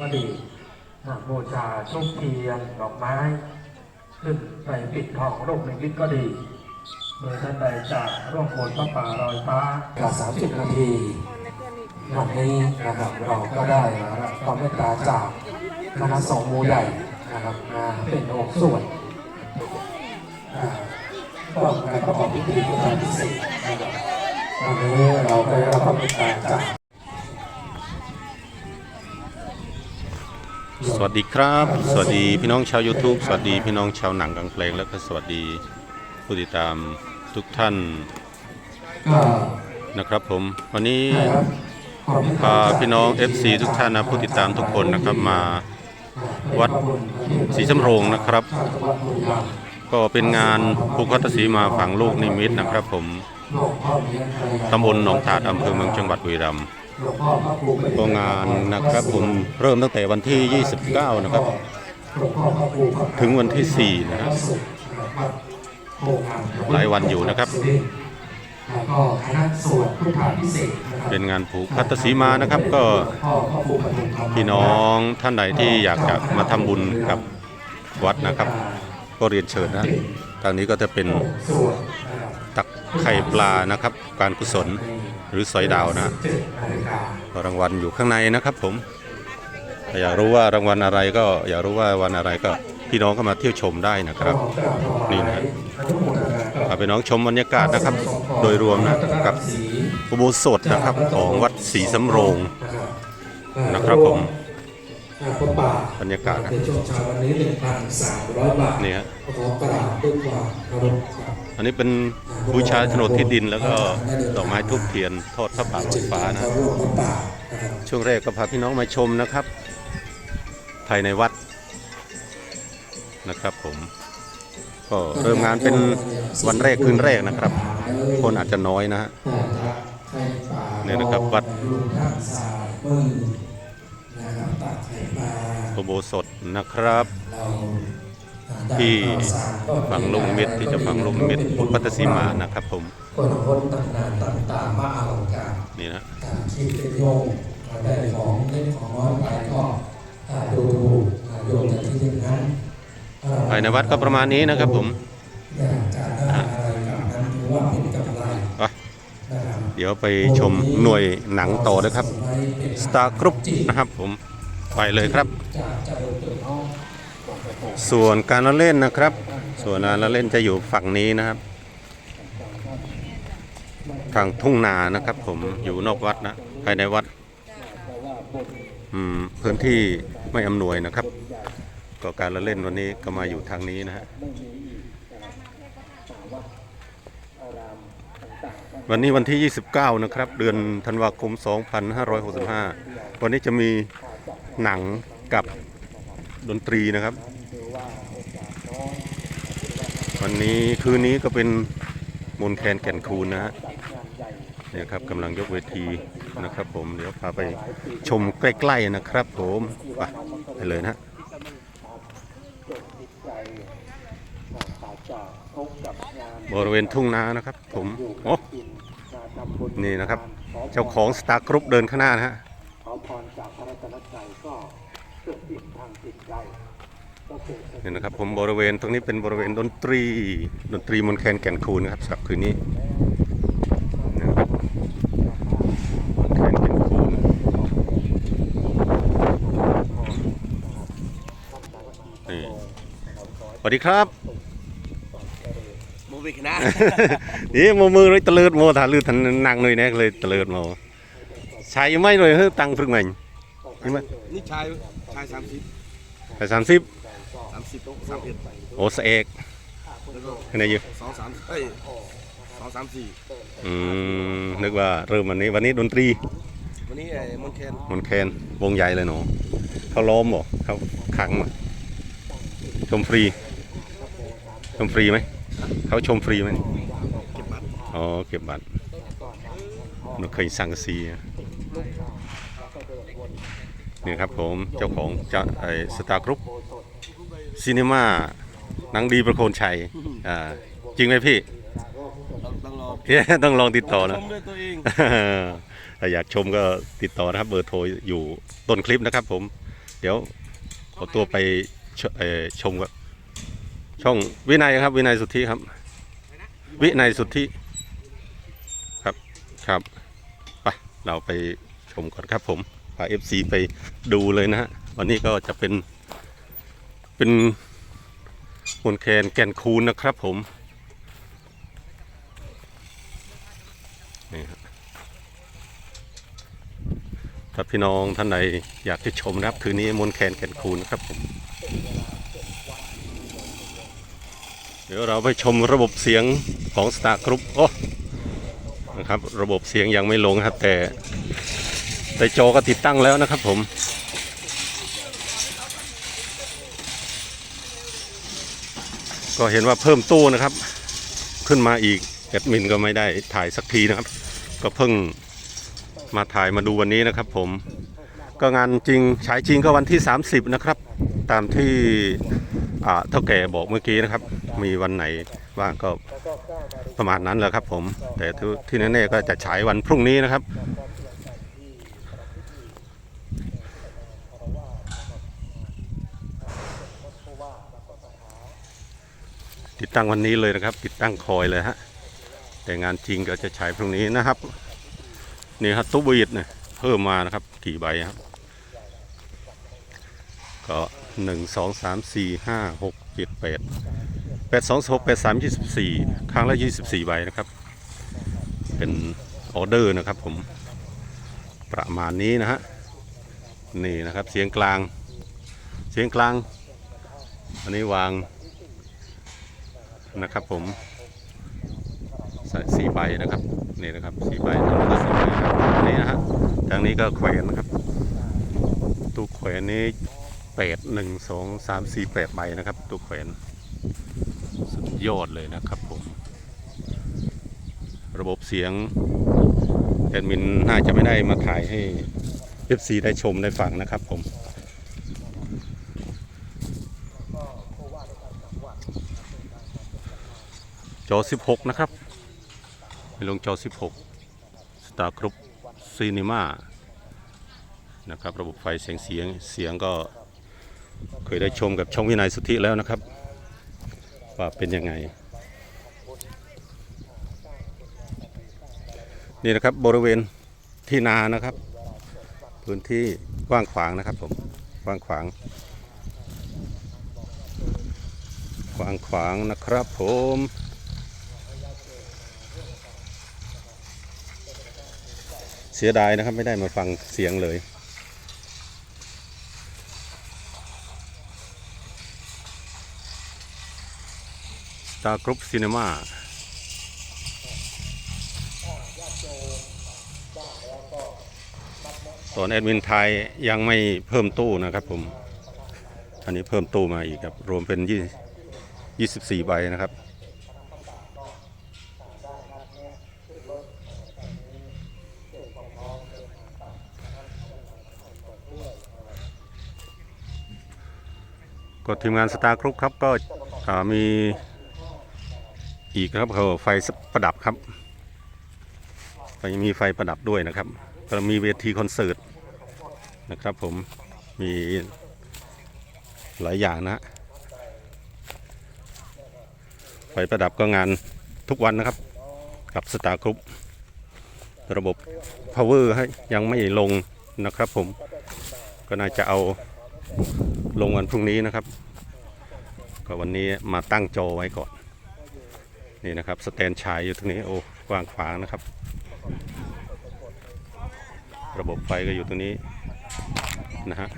ก็ดีอ่าบูชาชุบเทียนดอกไม้ ขึ้นไปปิดทองรูปในวิทก็ดีโดยท่านใดจะร่วมโอนพระป่าลอยฟ้ากับ30นาทีวันนี้นะครับเราก็ได้รับความเมตตาจากคณะสงฆ์มูใหญ่นะครับมาเป็นองค์ส่วนอ่าต้องการประกอบพิธีการพิเศษนะครับวันนี้เราได้รับความเมตตาจาก สวัสดีครับ สวัสดีพี่น้องชาว YouTube สวัสดีพี่น้องชาวหนังกลางเพลง และก็สวัสดีผู้ติดตามทุกท่านก็นะครับผมวันนี้ได้รับความเมตพาตาจากพี่น้อง FC ทุกท่านนะผู้ติดตามทุกคนนะครับมาวัดศรีสำโรงนะครับจากจังหวัดบุรีรัมย์ก็เป็นงานภูคัตสีมาฝังลูกนิมิตนะครับผมหลวงพ่อเลี้ยงภรรยาตำบลหนองถาดอำเภอเมืองจังหวัดบุรีรัมย์ หลวงพ่อพระครูประดิษฐ์ก็งานนะครับผมเริ่มตั้งแต่วันที่ 29 นะครับหลวงพ่อพระครูพระถึงวันที่ 4 นะครับสุขนะครับโครงงานหลายวันอยู่นะครับสุรินทร์แล้วก็คณะสวดพุทธาพิเศษกนะครับเป็นงานผูกพัตสีมานะครับ ก็หลวงพ่อพระครูปฐุมธรรมพี่น้องท่านใดที่อยากจะมาทำบุญกับวัดนะครับ ก็เรียนเชิญนะทางนี้ก็จะเป็นสวดนะครับตักไข่ปลานะครับ การกุศล หรือสอยดาวนะรางวัลอยู่ข้างในนะครับผม อยากรู้ว่ารางวัลอะไรก็อยากรู้ว่าวันอะไรก็พี่น้องก็มาเที่ยวชมได้นะครับ นี่นะอนุโมทนากับพาพี่น้องชมบรรยากาศนะครับ โดยรวมนะกับอุโบสถนะครับของวัดศรีสำโรงนะครับผม อ่าพระป่าบรรยากาศนะในช่วงเช้าวันนี้ 1,300 บาทนี่ฮะขอกราบด้วยความเคารพครับอันนี้เป็นบูชาโฉนดที่ดินแล้วก็ดอกไม้ทูบเทียนทอดพระป่าลอยฟ้านะเข้าร่วมพระป่านะครับช่วงแรกก็พาพี่น้องมาชมนะครับ ภายในวัดนะครับผมก็เริ่มงานเป็นวันแรกคืนแรกนะครับ คนอาจจะน้อยนะฮะเนี่ยนะครับวัด อุโบสถนะครับเราที่ได้ข้าวสารก็ฝังลูกนิมิตที่จะฝังลูกนิมิตพุทธพัตสีมานะครับผมคนคนต่างนานต่างๆมาเอากันนี่นะการคิดเป็นโยงได้ของเล็กของน้อยไปก็อ่าดูอ่าโยงจากที่อย่างนั้นอ่ภายในวัดก็ประมาณนี้นะครับผมอยากจะได้อะไรกับนั้นถือว่าเป็นกำไรไปนะครับเดี๋ยวไปชมหน่วยหนังต่อเลยครับ Star Group นะครับผม ไปเลยครับจากจะเปิดห้องส่วนการละเล่นนะครับ ส่วนการละเล่นจะอยู่ฝั่งนี้นะครับฝั่งทุ่งนานะครับ ผมอยู่นอกวัดนะภายในวัดอืมพื้นที่ไม่อำนวยนะครับ ก็การละเล่นวันนี้ก็มาอยู่ทางนี้นะฮะวันนี้วันที่ 29 นะครับ เดือนธันวาคม 2565 วันนี้จะมี หนังกับดนตรีนะครับ วันนี้คืนนี้ก็เป็นมนแคนแก่นคูนนะฮะเนี่ยครับกำลังยกเวทีนะครับผมเดี๋ยวพาไปชมใกล้ๆนะครับผมไปไปเลยนะฮะบริเวณทุ่งนานะครับ ผมโอ้นี่นะครับ เจ้าของสตาร์กรุ๊ปเดินข้างหน้านะฮะ เกิดนี่นะครับผมบริเวณตรงนี้เป็นบริเวณดนตรี ดนตรีมนต์แคนแก่นคูนนะครับสำหรับคืนนี้นะครับมนต์แคนแก่นคูนนี่สวัสดีครับโมบิกนะนี่โมมือเลยตะเลิดโมถ่าลือทันนังหน่อยแน่เลยตะเลิดโมใช่ไหมเลยเฮ้ยตังฟรึกมันนี่มันนี่ชายชายสามสิบ ไปสามสิบสามสิบสามเอ็ดโอสเอกแล้วก็ขนาดอยู่สองสามเอ้ยสองสามสี่อืมนึกว่าเริ่มวันนี้วันนี้ดนตรี วันนี้ไอ้มอนเคนมนแคนวงใหญ่เลยหนูเขาล้อมบ่เขาขังบ่ชมฟรี ชมฟรีไหมเขาชมฟรีไหมเก็บบัตรอ๋อเก็บบัตรหนูเคยสั่งซีอะ นี่ครับผมเจ้าของเจ้าไอ้สตาร์กรุ๊ปซีนีมาหนังดีประโคนชัยอ่าจริงไหมพี่ต้องต้องรอเอ๊ะต้องลองติดต่อชนะมด้วยตัวเองถ้าอยากชมก็ติดต่อนะครับเบอร์โทรอยู่ต้นคลิปนะครับผม เดี๋ยวขอตัวไปชเอ่อชมกับช่องวินัยครับ วินัยสุทธิครับ วินัยสุทธิครับครับไปเราไปชมก่อนครับผม พาเอฟซีไปดูเลยนะฮะวันนี้ก็จะเป็น เป็นมนแคนแกนคูนนะครับผมนี่ครับถ้าพี่น้องท่านใดอยากจะชมนะครับคืนนี้มนแคนแกนคูนนะครับผมเดี๋ยวเราไปชมระบบเสียงของ Star Group โอ้นะครับ ระบบเสียงยังไม่ลงครับแต่ แต่จอก็ติดตั้งแล้วนะครับผม ก็เห็นว่าเพิ่มตู้นะครับ ขึ้นมาอีกแอดมินก็ไม่ได้ถ่ายสักทีนะครับ ก็เพิ่งมาถ่ายมาดูวันนี้นะครับผมก็งานจริงฉายจริงก็วันที่ 30 นะครับ ตามที่เท่าแก่บอกเมื่อกี้นะครับ มีวันไหนว่างก็ประมาณนั้นแหละครับผม แต่ที่ที่แน่ๆก็จะฉายวันพรุ่งนี้นะครับ ติดตั้งวันนี้เลยนะครับ ติดตั้งคอยเลยฮะแต่งานจริงก็จะฉายพรุ่งนี้นะครับนี่ครับตู้บีดเนี่ยเพิ่มมานะครับกี่ใบครับ ก็หนึ่งสองสามสี่ห้าหกเจ็ดแปดแปดสองหกแปดสามยี่สิบสี่ครั้งละยี่สิบสี่ใบนะครับ เป็นออเดอร์นะครับผมประมาณนี้นะฮะนี่นะครับเสียงกลาง เสียงกลาง อันนี้วาง นะครับ ผมสี่ใบนะครับนี่นะครับสี่ใบทั้งหมดก็สี่ใบนะครับนี่นะฮะทางนี้ก็แขวนนะครับตู้แขวนนี้แปดหนึ่งสองสามสี่แปดใบนะครับตู้แขวนสุดยอดเลยนะครับผม ระบบเสียงแอดมินน่าจะไม่ได้มาถ่ายให้ FC ได้ชมได้ฟังนะครับผม จอ 16 นะครับไปลงจอ 16 Star Group Cinema นะครับระบบไฟเสียงเสียงเสียงก็เคยได้ชมกับช่องวินัยสุทธิแล้วนะครับ ว่าเป็นยังไง นี่นะครับบริเวณที่นานะครับ พื้นที่กว้างขวางนะครับผมกว้างขวางกว้างขวางนะครับผม เสียดายนะครับไม่ได้มาฟังเสียงเลย Star Group Cinema ตอนแอดมินไทยยังไม่เพิ่มตู้นะครับผมอันนี้เพิ่มตู้มาอีกครับ รวมเป็นยี่24 ใบนะครับ ก็ทีมงานสตาร์ครุปครับก็มีอีกครับเขาไฟประดับครับไฟมีไฟประดับด้วยนะครับก็มีเวทีคอนเสิร์ตนะครับผมมีหลายอย่างนะไฟประดับก็งานทุกวันนะครับกับสตาร์กรุ๊ประบบ power ให้ยังไม่ลงนะครับผมก็น่าจะเอา ลงวันพรุ่งนี้นะครับ ก็วันนี้มาตั้งโจอไว้ก่อน นี่นะครับสแตนชายอยู่ตรงนี้โอ้กว้างขวางนะครับ ระบบไฟก็อยู่ตรงนี้นะฮะ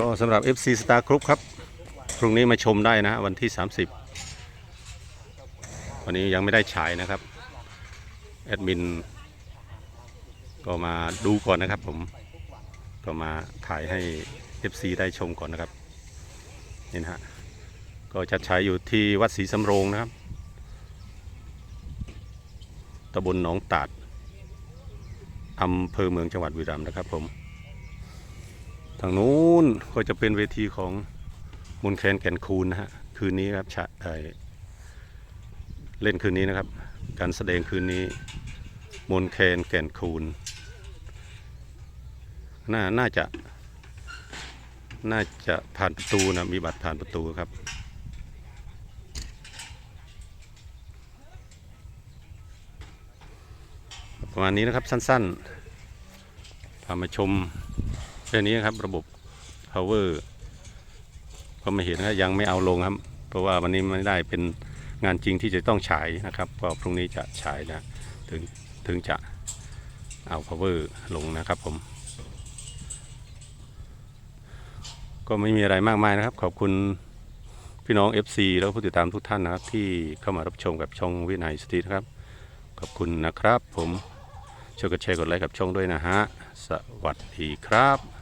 ก็สำหรับ FC Star Group ครับ พรุ่งนี้มาชมได้นะฮะวันที่ 30 วันนี้ยังไม่ได้ฉายนะครับ แอดมิน ก็มาดูก่อนนะครับผมก็มาถ่ายให้ FC ได้ชมก่อนนะครับนี่นะฮะก็จะฉายอยู่ที่วัดศรีสำโรงนะครับตำบลหนองตาดอำเภอเมืองจังหวัดบุรีรัมย์นะครับผม ทางนู้นก็จะเป็นเวทีของมนแคนแก่นคูนนะฮะคืนนี้ครับฉะเล่นคืนนี้นะครับ การแสดงคืนนี้ มนแคนแก่นคูนน่าน่าจะ น่าจะผ่านประตูนะมีบัตรผ่านประตูครับประมาณนี้นะครับสั้นๆพามาชม แค่นี้ครับระบบ power ก็ไม่เห็นนะยังไม่เอาลงครับ เพราะว่าวันนี้ไม่ได้เป็นงานจริงที่จะต้องฉายนะครับก็พรุ่งนี้จะฉายนะถึงถึงจะเอา power ลงนะครับผม ก็ไม่มีอะไรมากมายนะครับ ขอบคุณพี่น้อง FC แล้วผู้ติดตามทุกท่านนะครับ ที่เข้ามารับชมกับช่องวินัยสตรีทนะครับ ขอบคุณนะครับ ผมช่วยกดแชร์กดไลค์กับช่องด้วยนะฮะ สวัสดีครับ